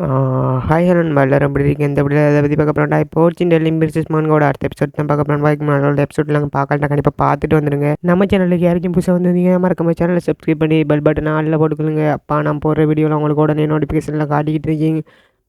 Hi hello நம்ம அப்படி எப்படி இருக்கீங்க இந்த வீடியோ அதை பற்றி பார்க்க போகிறோம் இப்போ சின்ன பிரிசஸ் மான்கோட அடுத்த எபிசோட் தான் பார்க்க போகிறோம் வாய்க்கு மேலே எபிசோட் நாங்கள் பார்க்கலாம் கண்டிப்பாக பார்த்துட்டு வந்துடுங்க நம்ம சேனலுக்கு யாருக்கும் புதுசாக வந்திருந்தீங்க மறக்காம சேனலை சப்ஸ்கிரைப் பண்ணி பெல் பட்டன் ஆளில் போட்டுக்கொள்ளுங்க. அப்பா நான் போடுற வீடியோவில் உங்களுக்கு உடனே நோட்டிஃபிகேஷனில் காட்டிக்கிட்டு இருக்கீங்க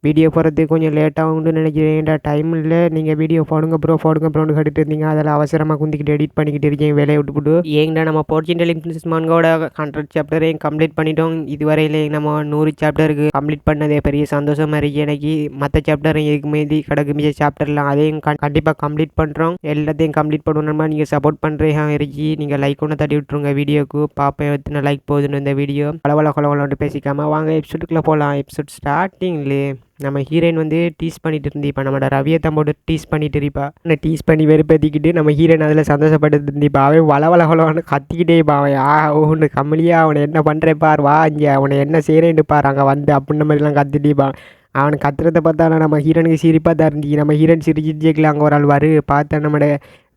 வீடியோ போகிறதுக்கு கொஞ்சம் லேட்டாகும்னு நினைக்கிறேன்டா டைம் இல்லை? நீங்கள் வீடியோ போடுங்க ப்ரோ போடுங்க ப்ரோன்னு கட்டிட்டு இருந்தீங்க. அதில் அவசரமாக குந்திக்கிட்டு எடிட் பண்ணிக்கிட்டு இருக்கீங்க வேலையை விட்டுவிட்டு ஏங்கடா நம்ம போர்ச்சின் டெலிங்ஸ் மான்கோட ஹண்ட்ரட் சாப்டரையும் கம்ப்ளீட் பண்ணிட்டோம். இதுவரையில் நம்ம நூறு சாப்டருக்கு கம்ப்ளீட் பண்ணதே பெரிய சந்தோஷமாக இருக்கு. எனக்கு மற்ற சாப்டரும் இதுக்கு மீதி கிடக்கு. மிச்ச சாப்டர்லாம் அதையும் கண்டிப்பாக கம்ப்ளீட் பண்ணுறோம் எல்லாத்தையும் கம்ப்ளீட் பண்ணணுமா நீங்கள் சப்போர்ட் பண்ணுறீங்க இருக்கு. நீங்கள் லைக் ஒன்று தட்டி விட்ருங்க வீடியோக்கு. பார்ப்பேன் எத்தனை லைக் போகுதுன்னு இந்த வீடியோ. பலவள கொலவளோட்டு பேசிக்காமல் வாங்க எபிசோடுக்குள்ளே போகலாம் எபிசோட் ஸ்டார்டிங்லேயே நம்ம ஹீரோயின் வந்து டீஸ் பண்ணிட்டு இருந்திப்பா இப்போ நம்மளோட ரவியை தான் போட்டு டீஸ் பண்ணிட்டு இருப்பா நான் டீஸ் பண்ணி வெறுப்பேற்றிக்கிட்டு நம்ம ஹீரோயின் அதில் சந்தோஷப்பட்டு இருந்திப்பா அவன் வள வள வளவன்னு கத்திக்கிட்டே இருப்பான் அவன் ஆ ஒன்று கம்மலியா அவனை என்ன பண்ணுறேன் பார் வா இங்கே. அவனை என்ன செய்கிறேன்னு பார் அங்கே வந்து அப்படின்ன மாதிரிலாம் கத்திட்டிப்பான் அவன் கத்துறத பார்த்தா நம்ம ஹீரோனுக்கு சிரிப்பாக தான் இருந்துச்சு நம்ம ஹீரோயின் ஜெயிக்கல அங்கே ஒரு ஆள் வரு பார்த்தா நம்மளோட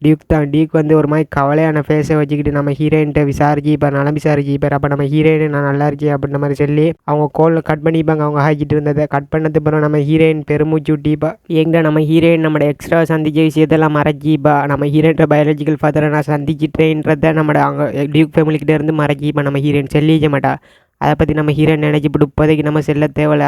டியூக் தான். டியூக் வந்து ஒரு மாதிரி கவலையான ஃபேஸை வச்சுக்கிட்டு நம்ம ஹீரோயின்ட்ட விசாரிச்சு இப்போ நலம் விசாரிச்சு இப்போ அப்போ நம்ம ஹீரோயின் நான் நல்லா இருக்கேன் அப்படின்ற மாதிரி சொல்லி அவங்க கோலில் கட் பண்ணிப்பாங்க அவங்க ஆகிட்டு இருந்ததை. கட் பண்ணது பிறகு நம்ம ஹீரோயின் பெருமூச்சு விட்டிப்பா. எங்கே நம்ம ஹீரோயின் நம்மளோட எக்ஸ்ட்ரா சந்திச்ச விஷயத்தெல்லாம் மறைச்சிப்பா. நம்ம ஹீரோயின்ட்ட பயாலஜிக்கல் ஃபாதரை நான் சந்திச்சிட்டேன்றதை நம்மளோட அவங்க டியூக் ஃபேமிலிக்கிட்ட இருந்து மறைச்சிப்பா. நம்ம ஹீரோயின் சொல்லிக்க மாட்டா. அதை பற்றி நம்ம ஹீரோயின் நினச்சிப்பிட்டு இப்போதைக்கு நம்ம செல்ல தேவையில்ல.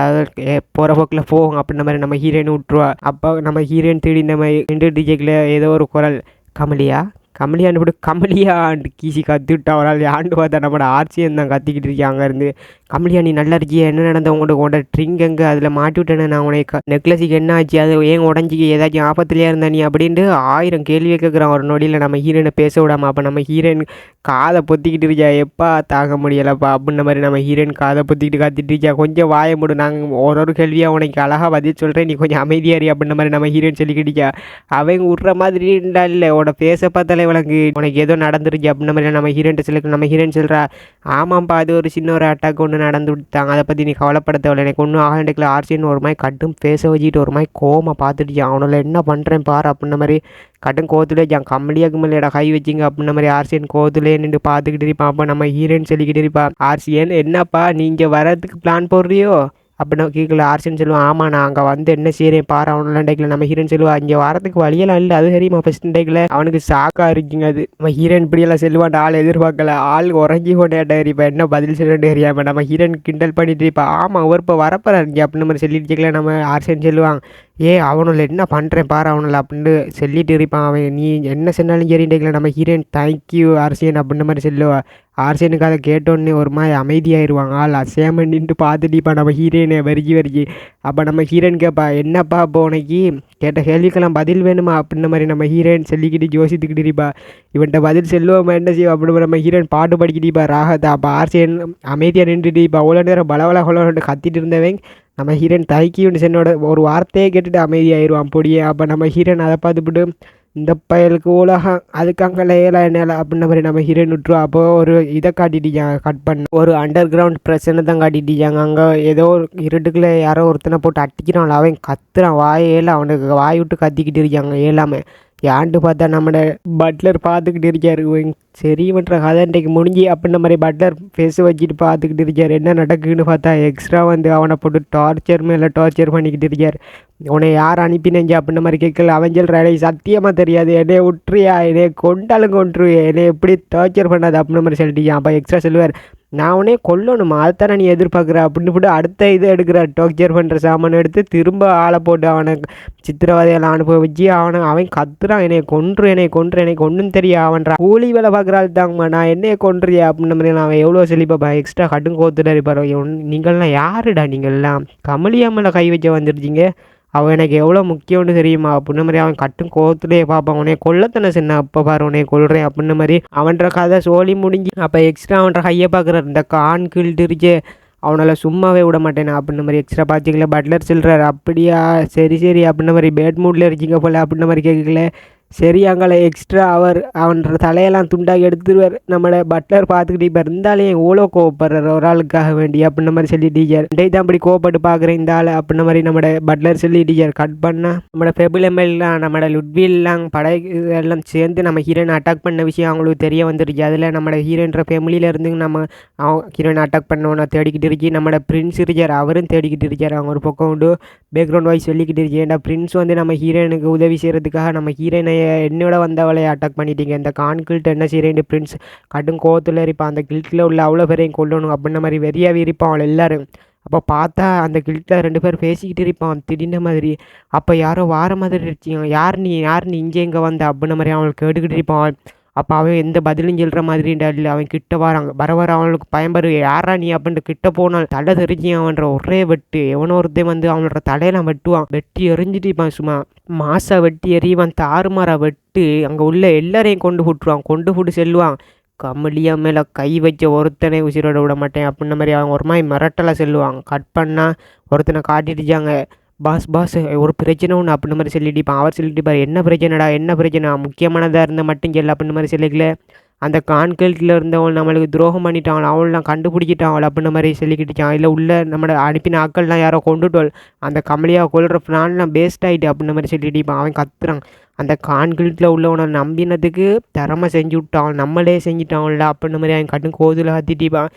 போகிற போக்கில் போகும் அப்படின்ற மாதிரி நம்ம ஹீரோயின் விட்ருவா அப்போ நம்ம ஹீரோயின் தேடி நம்ம ரெண்டு டிஜேக்கில் ஏதோ ஒரு குரல். கமலியா கமலியாண்டு போட்டு கமலியாண்டு கீசி கற்றுக்கிட்டா ஒரு ஆள். ஆண்டு பார்த்தா நம்மளோட ஆர்சியன் தான் கத்திக்கிட்டு இருக்கேன் அங்கேருந்து கமலியா நீ நல்லா இருக்கியா. என்ன நடந்த உங்கள்கிட்ட உங்களோட ட்ரிங்க் எங்கே? அதில் மாட்டி விட்டேனே நான் உனக்கு நெக்லஸுக்கு என்ன ஆச்சு? அது ஏன் உடஞ்சிக்கு? ஏதாச்சும் ஆபத்துலையாக இருந்தா நீ அப்படின்ட்டு ஆயிரம் கேள்வியை கேட்குறான் ஒரு நொடியில். நம்ம ஹீரோயினை பேச விடாம. அப்போ நம்ம ஹீரோயின் காதை பொத்திக்கிட்டு இருக்கியா? எப்பா தாங்க முடியலப்பா அப்படின்ன மாதிரி நம்ம ஹீரோயின் காதை பொத்திக்கிட்டு காத்திட்டு இருக்கியா? கொஞ்சம் வாய முடு. நாங்கள் ஒரு ஒரு கேள்வியாக உனக்கு அழகாக பதில் சொல்கிறேன் நீ கொஞ்சம் அமைதியாரி அப்படின்ன மாதிரி நம்ம ஹீரோயின் சொல்லிக்கிட்டியா அவங்க விட்ற மாதிரி இல்லை. உன்னோட பேச பார்த்தாலே விளங்கு உனக்கு ஏதோ நடந்துருச்சு அப்படின்ன மாதிரி நம்ம ஹீரோயின் சொல்லுக்கு நம்ம ஹீரோயின் சொல்கிறா ஆமாம்ப்பா அது ஒரு சின்ன ஒரு அட்டாக் ஒன்று நடந்து விட்டாங்க. அதை பற்றி நீ கவலைப்பட தேவையில்ல எனக்கு ஒன்றும் ஆகண்டிக்கல ஆர்சின்னு ஒரு மாதிரி கட்டும் பேச வச்சுக்கிட்டு ஒரு மாதிரி கோமா பார்த்துட்டு அவனால் என்ன பண்ணுறேன் பாரு அப்படின்ன மாதிரி கட்டும் கோத்துலே ஜான் கம்மியாக மேலேடா கை வச்சிங்க அப்படின்ன மாதிரி ஆர்சியன் கோத்துலே நின்று பார்த்துக்கிட்டு இருப்பான். அப்போ நம்ம ஹீரோயின் சொல்லிக்கிட்டு இருப்பான் ஆர்சியன் என்னப்பா நீங்கள் வரதுக்கு பிளான் போடுறியோ? அப்படின்னு கேட்கல ஆர்சின்னு சொல்லுவான் ஆமாம் நான் அங்கே வந்து என்ன செய்கிறேன் பாரு அவனெல்லாம் டேக்கில் நம்ம ஹீரோன் சொல்லுவா இங்கே வரதுக்கு வழியெல்லாம் இல்லை அது சரிமா ஃபஸ்ட் டேக்கில்? அவனுக்கு ஷாக்காக இருக்குங்க அது. நம்ம ஹீரோயின் இப்படியெல்லாம் செல்வான் ஆள் எதிர்பார்க்கல ஆள் உறங்கி கொண்டேட்டா இப்போ என்ன பதில் சொல்லிட்டு தெரியாமல் நம்ம ஹீரோயின் கிண்டல் பண்ணிட்டு இருப்பா ஆமாம் அவர் இப்போ வரப்போறாருங்க அப்படின்னு மாதிரி சொல்லிட்டு நம்ம ஆர்சின்னு சொல்லுவாங்க ஏ அவனில் என்ன பண்ணுறேன் பாரு அவனில் அப்படின்ட்டு சொல்லிட்டு இருப்பான் அவன். நீ என்ன சொன்னாலும் சரிண்டேக்கல நம்ம ஹீரோயின் தேங்க்யூ ஆர்சியன் அப்படின்ற மாதிரி சொல்லுவா ஆர்சியனுக்கு அதை கேட்டோன்னே ஒரு மாதிரி அமைதியாயிருவாங்க. ஆள் அசேமன் நின்று பார்த்துட்டு நம்ம ஹீரோயினை வரிக்கி வரிக்கி அப்போ நம்ம ஹீரோயின் கேட்பா என்னப்பா இப்போ உனக்கு கேட்ட கேள்விக்கெல்லாம் பதில் வேணுமா? அப்படின்ற மாதிரி நம்ம ஹீரோயின் சொல்லிக்கிட்டு யோசித்துக்கிட்டு இருப்பா. இவன்கிட்ட பதில் செல்லுவோமா என்ன செய்வோம் அப்படின்னு நம்ம ஹீரோயின் பாட்டு படிக்கிட்டு ராகத்தா அப்போ ஆர்சியன் அமைதியாக நின்றுட்டு இப்போ அவ்வளோ நேரம் பலவள கொலவன்ட்டு கத்திட்டு இருந்தவன். நம்ம ஹீரோயின் தைக்கின்னு சென்னோட ஒரு வார்த்தையை கேட்டுட்டு அமைதியாயிருவான் பொடியே. அப்போ நம்ம ஹீரோயின் அதை பார்த்துப்பிட்டு இந்த பயலுக்கு உலகம் அதுக்காக லேலா என்ன அப்படின்ற மாதிரி நம்ம ஹீரோயின் விட்டுருவோம் அப்போ ஒரு இதை காட்டிட்டாங்க கட் பண்ண. ஒரு அண்டர் கிரவுண்ட் பிரச்சனை தான் காட்டிட்டாங்க அங்கே ஏதோ ஒரு இருட்டுக்குள்ளே யாரோ ஒருத்தனை போட்டு அட்டிக்கிறான் அவன் கத்துறான். வாய் ஏல அவனுக்கு வாய் விட்டு கத்திக்கிட்டு இருக்காங்க ஏலாமல் ஏன்ட்டு பார்த்தா நம்மளோட பட்லர் பார்த்துக்கிட்டு இருக்கார். சரி பண்ணுற கதை இன்றைக்கு முடிஞ்சு அப்படின்ற மாதிரி பட்லர் ஃபேஸ் வச்சுட்டு பார்த்துக்கிட்டு இருக்கார். என்ன நடக்குதுன்னு பார்த்தா எக்ஸ்ட்ரா வந்து அவனை போட்டு டார்ச்சர் மேலே டார்ச்சர் பண்ணிக்கிட்டு இருக்கார். உன்னை யார் அனுப்பினேஞ்சு அப்படின்ற மாதிரி கேட்கல. அவன் சொல்கிறான் சத்தியமாக தெரியாது. என்னைய விட்டுறியா என்னைய கொண்டாலும் கொண்டுருவியா என்னை எப்படி டார்ச்சர் பண்ணாது? அப்படின்ற மாதிரி சொல்லிட்டு அப்போ எக்ஸ்ட்ரா சொல்லுவார். நான் உனே கொல்லணுமா? அதுதானே நீ எதிர்பார்க்குற? அப்படின்னு போட்டு அடுத்த இது எடுக்கிற டார்ச்சர் பண்ணுற சாமான் எடுத்து திரும்ப ஆளை போட்டு அவனை சித்திரவதையெல்லாம் அனுப்ப அவனை அவன் கத்துறான். என்னை கொன்று என்னை கொன்று என்னை ஒன்றும் தெரியா? அவன்றான் கூலி வேலை பார்க்குற ஆள் தாங்கம்மா. நான் என்னைய கொன்றியா அப்படின்ற மாதிரி அவன் எவ்வளோ செழிப்பாப்பா எக்ஸ்ட்ரா கட்டும் கோத்துட்டு இருப்பார் நீங்கள்லாம் யாருடா நீங்கள்லாம்? கமலியாமலை கை வச்ச வந்துருச்சிங்க. அவன் எனக்கு எவ்வளோ முக்கியம்னு தெரியுமா? அப்படின்ன மாதிரி அவன் கட்டும் கோத்துலேயே பார்ப்பான். உனே கொல்லத்தனை சின்ன அப்போ பாரு உனே கொள்றேன் அப்படின்ன மாதிரி அவன்ற கதை சோழி முடிஞ்சு அப்போ எக்ஸ்ட்ரா அவன்ற கையை பார்க்குறாரு. இந்த கான் கில்ட்டு அவனால் சும்மாவே விட மாட்டேன் அப்படின்ன மாதிரி எக்ஸ்ட்ரா பார்த்திக்கல பட்லர் சில்றார். அப்படியா? சரி சரி அப்படின்ன மாதிரி பேட் மூடில் இருக்கீங்க போல அப்படின்ன மாதிரி கேட்கல. சரி அங்கே எக்ஸ்ட்ரா அவர் அவன்ற தலையெல்லாம் துண்டாக எடுத்துருவார். நம்மளை பட்லர் பார்த்துக்கிட்டு இப்போ இருந்தாலே ஓலோ கோவப்படுறார்? ஒரு ஆளுக்காக வேண்டி அப்படின்ன மாதிரி சொல்லி டீச்சர் டே தான் அப்படி கோவப்பட்டு பார்க்குறேன் இந்த ஆள் அப்படின்ன மாதிரி நம்மளோட பட்லர் சொல்லி டீச்சர் கட் பண்ணால் நம்ம பெபிளமெல்லாம் நம்ம லுட்வில்லாம் படை எல்லாம் சேர்ந்து நம்ம ஹீரோயின் அட்டாக் பண்ண விஷயம் அவங்களுக்கு தெரிய வந்துருச்சு அதில் நம்ம ஹீரோயின்ற ஃபேமிலியில் இருந்து நம்ம ஹீரோயின் அட்டாக் பண்ணவனை தேடிக்கிட்டு இருக்கி நம்மளோட பிரின்ஸ் இருக்கார் அவரும் தேடிக்கிட்டு இருக்கார். அவங்க ஒரு பக்கம் உண்டு பேக்ரவுண்ட் வாய்ஸ் சொல்லிக்கிட்டு இருக்கேன் ஏன்டா பிரின்ஸ் வந்து நம்ம ஹீரோயினுக்கு உதவி செய்கிறதுக்காக நம்ம ஹீரோயினை என்னோட வந்தவளை அட்டாக் பண்ணிட்டீங்க. இந்த கான்கில்ட் என்ன செய்கிறேன் பிரின்ஸ் கடும் கோவத்தில் இருப்பான். அந்த கில்ட்டில் உள்ள அவ்வளோ பேரையும் கொல்லணும் அப்படின்ன மாதிரி வெறியாவே இருப்பான் அவள் எல்லோரும். அப்போ பார்த்தா அந்த கில்ட்டில் ரெண்டு பேர் பேசிக்கிட்டு இருப்பான். திடீர்னு மாதிரி அப்போ யாரோ வார மாதிரி இருச்சிங்க. யார் நீ யார் நீ இங்கே எங்கே வந்த? அப்படின்ன மாதிரி அவனுக்கு கேட்டுக்கிட்டு இருப்பான் அப்போ அவன் எந்த பதிலும் சொல்கிற மாதிரி இல்லை. அவன் கிட்ட வராங்க வர வர அவனுக்கு பயன்படு யாரா நீ அப்படின்ட்டு கிட்ட போனால் தலை தெரிஞ்சு அவன்ற ஒரே வெட்டு. எவனோ ஒருத்தன் வந்து அவனோட தலையெல்லாம் வெட்டுவான். வெட்டி எறிஞ்சிட்டு இருப்பான் சும்மா. மாசா வெட்டி எறிவான். தாறுமாறா வெட்டு. அங்கே உள்ள எல்லாரையும் கொண்டு விட்டுருவான் கொண்டு விட்டு செல்லுவான். கமலியா மேலே கை வச்ச ஒருத்தனை உசிரோட விட மாட்டேன். அப்படின்ன மாதிரி அவங்க ஒரு மாதிரி மிரட்டலாக செல்லுவாங்க கட் பண்ணால் ஒருத்தனை காட்டிட்டுச்சாங்க பாஸ் பாஸ் ஒரு பிரச்சனை ஒன்று அப்படின்ன மாதிரி சொல்லிட்டுப்பான் அவர் சொல்லிட்டுப்பார் என்ன பிரச்சனைடா என்ன பிரச்சனை முக்கியமானதாக இருந்தால் மட்டும் சொல்ல அப்படின்ன மாதிரி சொல்லிக்கல. அந்த கான்கிரீட்டில் இருந்தவள் நம்மளுக்கு துரோகம் பண்ணிட்டான் அவள்லாம் கண்டுபிடிச்சிட்டான் அப்படின்ன மாதிரி சொல்லிக்கிட்டுச்சான் இல்லை உள்ள நம்மளை அனுப்பின ஆக்கள்லாம் யாரோ கொண்டுட்டோல் அந்த கமலியாக கொள்கிற பிளான்லாம் பேஸ்ட் ஆகிட்டு அப்படின்ன மாதிரி சொல்லிட்டு அவன் கத்துறான். அந்த கான்கிரீட்டில் உள்ளவனை நம்பினதுக்கு திறமை செஞ்சு விட்டான். நம்மளே செஞ்சுட்டான்ல அப்படின்ன மாதிரி அவன் கண்ணு கோதில் கத்திட்டிப்பான்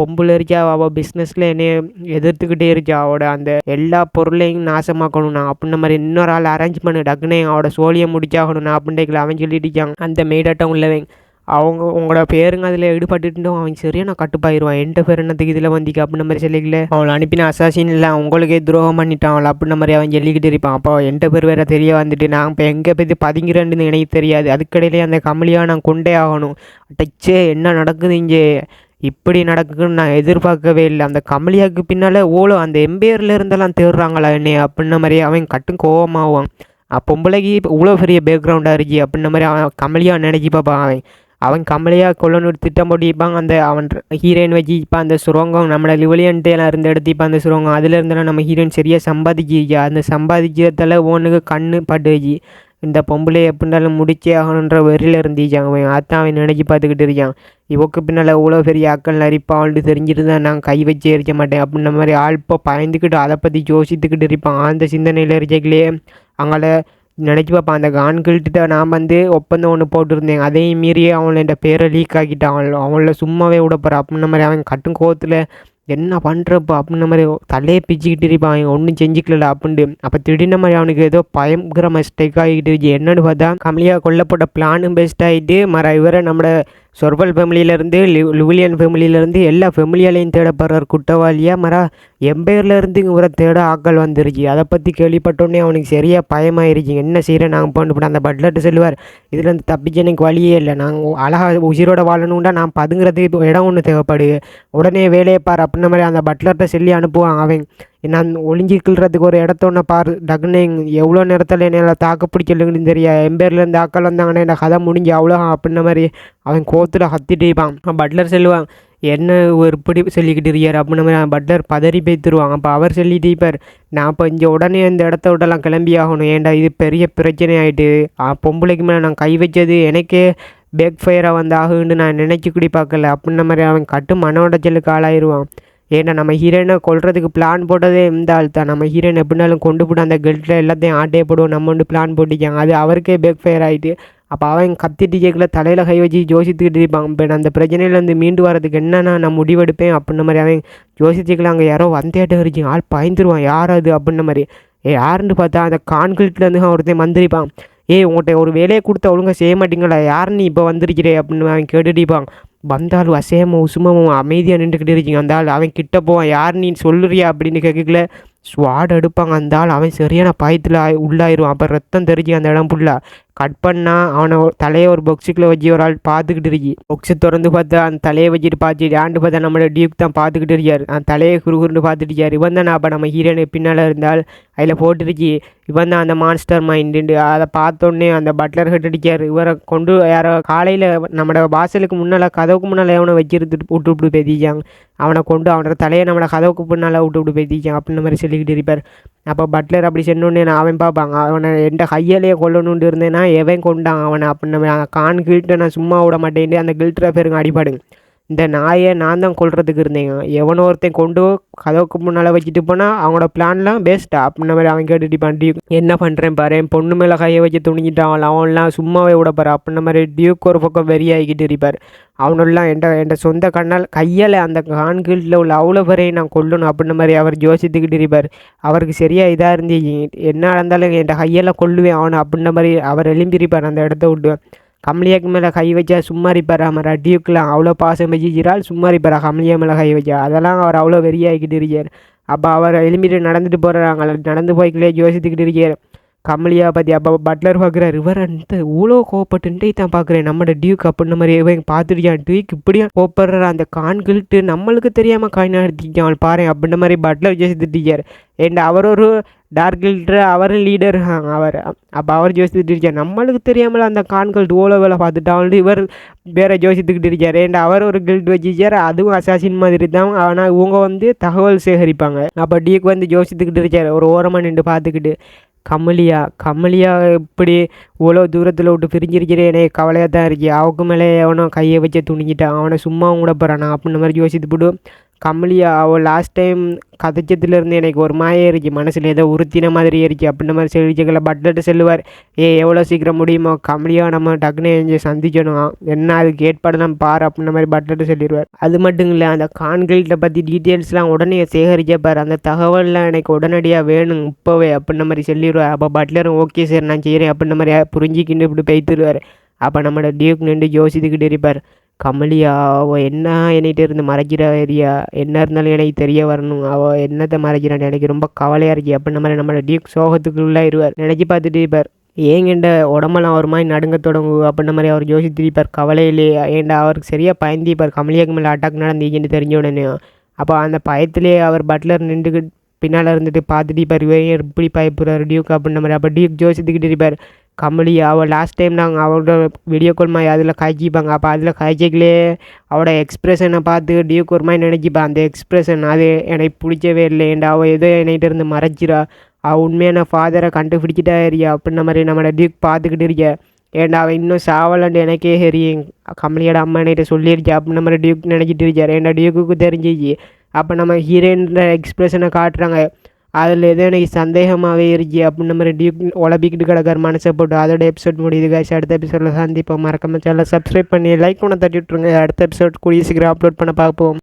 பொம்பளை இருக்கா அவள் பிஸ்னஸில் என்னைய எதிர்த்துக்கிட்டே இருக்கா அவட அந்த எல்லா பொருளையும் நாசமாக்கணும் நான் அப்படின்ன மாதிரி இன்னொரு ஆள் அரேஞ்ச் பண்ணு டக்குனே அவட சோழியை முடிச்சாகணும் நான் அப்படின்ட்டு அவன் சொல்லிட்டுச்சான் அந்த மெய்டாட்டம் உள்ளவன். அவங்க உங்களோட பேருங்க அதில் ஈடுபட்டுட்டோம் அவன் சரியாக நான் கட்டுப்பாயிருவான். எந்த பேர் என்னத்துக்கு இதில் வந்திக்கு அப்படின்ன மாதிரி சொல்லிக்கல. அவளை அனுப்பின அசாசின் இல்லை உங்களுக்கே துரோகம் பண்ணிட்டான் அவளை அப்படின்ன மாதிரி அவன் சொல்லிக்கிட்டு இருப்பான். அப்போ எந்த பேர் வேறு தெரிய வந்துட்டு நான் இப்போ எங்கே போய் பதுங்கிறேன்னு எனக்கு தெரியாது. அதுக்கடையிலே அந்த கமலியாக நான் கொண்டே ஆகணும். டச்சே என்ன நடக்குது இங்கே? இப்படி நடக்குன்னு நான் எதிர்பார்க்கவே இல்லை. அந்த கமலியாவுக்கு பின்னால் ஓலோ அந்த எம்பையரில் இருந்தெல்லாம் தேடுறாங்களா என்னை அப்படின்ன மாதிரி அவன் கட்டும் கோவமாவான். பொம்பளைக்கு இவ்வளோ பெரிய பேக்ரவுண்டாக இருக்கு அப்படின்ன மாதிரி அவன் கமலியாக நினைக்கி பார்ப்பான் அவன். அவன் கமலையாக கொல்லணும் திட்டம் போட்டிப்பாங்க அந்த அவன் ஹீரோயின் வச்சு இப்போ அந்த சுரங்கம் நம்மளை லிவலியன்ட்டு எல்லாம் இருந்து எடுத்து இப்போ அந்த சுரங்கம். அதில் இருந்தாலும் நம்ம ஹீரோயின் சரியாக சம்பாதிச்சிருக்கா அந்த சம்பாதிக்கிறதால ஓனுக்கு கண்ணு பட்டுச்சு இந்த பொம்பளை எப்படினாலும் முடிச்சே ஆகணுன்ற வெறியில் இருந்துச்சாங்க அவன் அதான் அவன் நினச்சி பார்த்துக்கிட்டு இருக்கான். இவக்கு பின்னால் இவ்வளோ பெரிய ஆக்கள் நரிப்பாள்னு தெரிஞ்சுட்டு தான் நான் கை வச்சு எரிக்க மாட்டேன். அப்படின்ற மாதிரி ஆள் இப்போ பயந்துக்கிட்டு அதை பற்றி யோசித்துக்கிட்டு இருப்பான். அந்த சிந்தனையில் இருக்கலையே அங்கே நினச்சி பார்ப்பேன் அந்த கான்கில்கிட்ட நான் வந்து ஒப்பந்தம் ஒன்று போட்டிருந்தேன். அதையும் மீறியே அவன் என் பேரை லீக் ஆக்கிட்டான். அவள் அவளை சும்மாவே விட போகிறான் அப்படின்ன மாதிரி அவன் கட்டும் கோவத்தில் என்ன பண்ணுறப்போ அப்படின்ன மாதிரி தலையே பிச்சுக்கிட்டு இருப்பான் அவன் ஒன்றும் செஞ்சுக்கல அப்படின்ட்டு. அப்போ திடீர்னு மாதிரி அவனுக்கு ஏதோ பயங்கர மிஸ்டேக் ஆகிட்டு இருந்துச்சு. என்னன்னு பார்த்தா கம்மியாக கொல்லப்பட்ட பிளானும் பெஸ்ட் ஆகிட்டு மற இவரை நம்மளோட சொர்பல் ஃபேமிலியிலேருந்து லுவிலியன் ஃபேமிலியிலேருந்து எல்லா ஃபேமிலியாலையும் தேடப்படுற குற்றவாளியாக மரா எம்பையர்லேருந்து இவரை தேட ஆக்கள் வந்துருச்சு அதை பற்றி கேள்விப்பட்டோடனே அவனுக்கு சரியாக பயமாயிருச்சு என்ன செய்கிறேன் நாங்கள் போட்டு அந்த பட்லட்டு சொல்லுவார் இதுலேருந்து தப்பிச்சு எனக்கு வழியே இல்லை. நாங்கள் அழகாக உயிரோட வாழணுண்டா நான் பதுங்கிறதுக்கு இடம் ஒன்று தேவைப்படுது. உடனே வேலையை பார். அப்படின்ன மாதிரி அந்த பட்லர்கிட்ட சொல்லி அனுப்புவான் அவன். நான் ஒளிஞ்சிக்கிறதுக்கு ஒரு இடத்த ஒன்று பாரு. டக்குன்னு எவ்வளோ நேரத்தில் என்னால் தாக்க பிடிக்கலங்கன்னு தெரியா. எம்பேர்லேருந்து ஆக்கள் வந்தாங்கன்னா என்ன கதை முடிஞ்சு அவ்வளோ அப்படின்ன மாதிரி அவன் கோத்தில் கத்திட்டு இருப்பான். பட்லர் சொல்லுவான் என்ன ஒரு இப்படி சொல்லிக்கிட்டு இருக்கார் அப்படின்ன மாதிரி பட்லர் பதறி பேத்துருவாங்க அப்போ அவர் சொல்லிட்டு இருப்பார் நான் இப்போ இங்கே உடனே இந்த இடத்த விட்டெல்லாம் கிளம்பி ஆகணும். ஏன்டா இது பெரிய பிரச்சனை ஆகிட்டு பொம்பளைக்கு மேலே நான் கை வச்சது எனக்கே பேக் ஃபயராக வந்து ஆகுன்னு நான் நினைச்சு பார்க்கல. அப்படின்ன மாதிரி அவன் கட்டு மன உடச்சலுக்கு ஆளாயிருவான். ஏன்னா நம்ம ஹீரோயினை கொள்றதுக்கு பிளான் போட்டதே இந்த ஆள் தான். நம்ம ஹீரோயின் எப்படினாலும் கொண்டு போட்டு அந்த கெல்ட்டில் எல்லாத்தையும் ஆட்டே போடுவோம். நம்ம வந்து பிளான் போட்டிக்காங்க அது அவருக்கே பேக் ஃபயர் ஆகிட்டு அப்போ அவன் கத்திட்டு கேட்கல தலையில் கை வச்சு யோசித்துக்கிட்டு இருப்பான். இப்போ அந்த பிரச்சனையிலேருந்து மீண்டு வரதுக்கு என்னென்னா நான் முடிவெடுப்பேன் அப்படின்ன மாதிரி அவன் யோசிச்சுக்கலாம் அங்கே யாரோ வந்தேட்ட வரைக்கும் ஆள் பயந்துருவான். யார் அது அப்படின்ன மாதிரி. ஏ யாருன்னு பார்த்தா அந்த கான்கிரீட்லேருந்து ஒருத்தன் வந்திருப்பான். ஏய் உங்கள்கிட்ட ஒரு வேலையை கொடுத்தா ஒழுங்காக செய்ய மாட்டீங்களா? யார் நீ இப்போ வந்திருக்கிறே அப்படின்னு அவன் கேட்டுட்டிப்பான் வந்தாலும் அசேம உசுமமும் அமைதியாக நின்றுக்கிட்டு இருக்கீங்க. அந்த ஆள் அவன் கிட்ட போவான். யார் நீ சொல்லுறியா அப்படின்னு கேட்கல ஸ்வாட் எடுப்பாங்க. அந்த ஆள் அவன் சரியான பயத்தில் உள்ளாயிருவான் அப்போ ரத்தம் தெரிஞ்சு அந்த இடம் ஃபுல்லாக கட் பண்ணால் அவனை தலையை ஒரு பொக்ஸுக்குள்ளே வச்சு ஒரு ஆள் பார்த்துக்கிட்டு இருக்கி. பொக்ஸை திறந்து பார்த்தா அந்த தலையை வச்சுட்டு பார்த்துட்டு ஆண்டு பார்த்தா நம்மளோட டியூக் தான் பார்த்துக்கிட்டு இருக்கார். அந்த தலையை குறுகுறுன்னு பார்த்துட்டு இருக்கார். இவன் தான் அப்போ நம்ம ஹீரோனு பின்னால் இருந்தால் அதில் போட்டுருச்சு இவன் தான் அந்த மான்ஸ்டர் மைண்டு அதை பார்த்தோன்னே அந்த பட்லர் ஹெட் அடிக்கார் இவரை கொண்டு யாரோ காலையில் நம்மளோட வாசலுக்கு முன்னால் கதவுக்கு முன்னால் எவனை வச்சிருந்து விட்டு விட்டு பேத்திச்சாங்க அவனை கொண்டு அவனோட தலையை நம்மளை கதவுக்கு முன்னால் விட்டு விட்டு பேத்திச்சான் அப்படின்ற மாதிரி சொல்லி சொல்லிக்கிட்டு இருப்பார் அப்போ பட்லர் அப்படி சொன்னோடனே நான் அவன் பார்ப்பாங்க அவனை எந்த கையாலேயே கொல்லணுன்ட்டு இருந்தேன்னா எவன் கொண்டான் அவனை? அப்படின்னு கான் கில்ட்டை நான் சும்மா விட மாட்டேன்ட்டு அந்த கில்ட்ரை பேருங்க அடிப்பாடுங்க இந்த நாயை நான் தான் கொள்றதுக்கு இருந்தேங்க. எவனோ ஒருத்தன் கொண்டு கதவுக்கு முன்னால் வச்சுட்டு போனால் அவனோட பிளான்லாம் பெஸ்ட்டா அப்படின்ன மாதிரி அவன் கேட்டுட்டு பண்ணி என்ன பண்ணுறேன் பாரு? என் பொண்ணு மேலே கையை வச்சு துணிஞ்சிட்டான். அவன்லாம் சும்மாவே விட பாரு அப்படின்ன மாதிரி டியூக் ஒரு பக்கம் வெறியாகிக்கிட்டு இருப்பார். அவனெல்லாம் என் என் சொந்த கண்ணால் கையால் அந்த கான்கிரீட்டில் உள்ள அவ்வளோ பேரையும் நான் கொல்லணும் அப்படின்ன மாதிரி அவர் யோசித்துக்கிட்டு இருப்பார். அவருக்கு சரியாக இதாக இருந்துச்சு. என்ன இருந்தாலும் என் கையெல்லாம் கொல்லுவேன் அவனை அப்படின்ன மாதிரி அவர் எழும்பியிருப்பார் அந்த இடத்த விட்டு. கம்லியாக்கு மேலே கை வச்சா சும்மா இருப்பார்? அவர் டியூக்கெலாம் அவ்வளோ பாசம் வச்சுக்கிறாள் சும்மா இருப்பார் கமலியா மேலே கை வச்சா? அதெல்லாம் அவர் அவ்வளோ வெறியாகிக்கிட்டு இருக்கார். அப்போ அவர் எலும்பிட்டு நடந்துட்டு போகிறாங்க நடந்து போய்க்கிலே யோசித்துக்கிட்டு இருக்கார். கமலியா பற்றி அப்போ பட்லர் பார்க்குறாரு இவர் அந்த இவ்வளோ கோவப்பட்டுன்ட்டு தான் பார்க்குறேன் நம்மளோட டியூக் அப்படின்ன மாதிரி இவன் பார்த்துருக்கான் டியூக் இப்படியா கோப்படுற அந்த கான்கில்ட்டு நம்மளுக்கு தெரியாமல் காய் அவன் பாரு அப்படின்ற மாதிரி பட்லர் யோசித்துட்டு அண்ட் அவர் ஒரு டார்க் கில்ட்ரு அவரும் லீடர் அவர். அப்போ அவர் ஜோசித்துட்டு இருக்கார். நம்மளுக்கு தெரியாமல் அந்த கான்கள் ஓலோ வேலை பார்த்துட்டாங்க இவர் வேற ஜோசித்துக்கிட்டு இருக்கார். அண்ட் அவர் ஒரு கில்ட் வச்சிருக்கார். அதுவும் அசாசின் மாதிரி தான் ஆனால் இவங்க வந்து தகவல் சேகரிப்பாங்க. அப்போ டியூக் வந்து ஜோசித்துக்கிட்டு இருக்கார். ஒரு ஓரமாக நின்று பார்த்துக்கிட்டு கமலியா கமலியா இப்படி இவ்வளோ தூரத்தில் விட்டு பிரிஞ்சிருக்கிறேனே கவலையாக தான் இருக்கு. அவங்க மேலே எவனோ கையை வச்சு துணிக்கிட்டான் அவனை சும்மா கூட போகிறானா அப்படின்ற மாதிரி யோசித்து போட்டு கமலியா அவள் லாஸ்ட் டைம் கதைச்சதுலேருந்து எனக்கு ஒரு மாயே இருக்கு. மனசில் ஏதோ உறுத்தின மாதிரி இருக்கு. அப்படின்ற மாதிரி சொல்லிச்சுக்கல. பட்லட்டு செல்லுவார் ஏ எவ்வளோ சீக்கிரம் முடியுமோ? கமலியா நம்ம டக்குனு எங்கே சந்திக்கணும். என்ன அதுக்கு ஏற்பாடுலாம் பாரு அப்படின்ற மாதிரி பட்லட்டு சொல்லிடுவார் அது மட்டும் இல்லை அந்த கான்கிரீட்டை பற்றி டீட்டெயில்ஸ்லாம் உடனே சேகரிக்கப்பார் அந்த தகவல்லாம் எனக்கு உடனடியாக வேணும் இப்போவே அப்படின்ற மாதிரி சொல்லிடுவார் அப்போ பட்லரும் ஓகே சார் நான் செய்கிறேன் அப்படின்ற மாதிரி புரிஞ்சிக்கிண்டு இப்படி பெய்த்துருவார் அப்போ நம்மளோட டியூக் நின்று யோசித்துக்கிட்டு இருப்பார். கமலியா அவள் என்ன என்கிட்ட இருந்து மறைக்கிற ஏரியா என்ன இருந்தாலும் எனக்கு தெரிய வரணும். அவள் என்னத்தை மறைக்கிறான்னு எனக்கு ரொம்ப கவலையாக இருக்கு. அப்படின்ன மாதிரி நம்மளோட டியூக் சோகத்துக்குள்ளே இருவார் நினச்சி பார்த்துட்டு இருப்பார். ஏங்கண்ட உடம்பெல்லாம் ஒரு மாதிரி நடுங்க தொடங்கும் அப்படின்ற மாதிரி அவர் யோசித்திருப்பார் கவலையிலே ஏண்டா அவருக்கு சரியாக பயந்திப்பார் கமலியாக்கு மேலே அட்டாக் நடந்தீங்கன்னு தெரிஞ்ச உடனே. அப்போ அந்த பயத்திலே அவர் பட்லர் நின்றுக்கிட்டு பின்னால் இருந்துட்டு பார்த்துட்டு இருப்பார். இவன் எப்படி பயப்படுறாரு டியூக் அப்படின்ற மாதிரி அப்போ டியூக் ஜோசித்துக்கிட்டு இருப்பார். கமலி அவள் லாஸ்ட் டைம் நாங்கள் அவளோட வீடியோ கால் மாதிரி அதில் காய்ச்சிப்பாங்க. அப்போ அதில் காய்ச்சிக்கலே அவளோட எக்ஸ்ப்ரெஷனை பார்த்து டியூக் ஒரு மாதிரி நினச்சிப்பா. அந்த எக்ஸ்ப்ரெஷன் அது எனக்கு பிடிச்சவே இல்லை. ஏண்டா அவள் ஏதோ என்கிட்ட இருந்து மறைச்சிரா அவள் உண்மையான ஃபாதரை கண்டுபிடிச்சிட்டா ஏரியா அப்படின்ன மாதிரி நம்மளோட டியூக் பார்த்துக்கிட்டு இருக்க ஏன்டா அவன் இன்னும் சாவலன்ட்டு எனக்கே தெரியும் கமலியோட அம்மா என்கிட்ட சொல்லியிருக்கா? அப்படின்னு மாதிரி டியூக் நினச்சிட்டு இருக்கார் ஏன்டா டியூக்கு தெரிஞ்சிச்சு. அப்போ நம்ம ஹீரோயின்ற எக்ஸ்ப்ரெஷனை காட்டுறாங்க. அதில் எதோ எனக்கு சந்தேகமாகவே இருக்கு அப்படின்ற மாதிரி டியூக் உழப்பிக்கிட்டு கிடக்கிற மனசை போட்டு அதோட எபிசோட் முடியுது காய்ச்சி அடுத்த எபிசோடில் சந்திப்போம். மறக்காம சேனலை சப்ஸ்கிரைப் பண்ணி லைக் பண்ண தட்டி விட்ருங்க அடுத்த எபிசோட் கூடிய சீக்கிரம் அப்லோட் பண்ண பார்ப்போம்.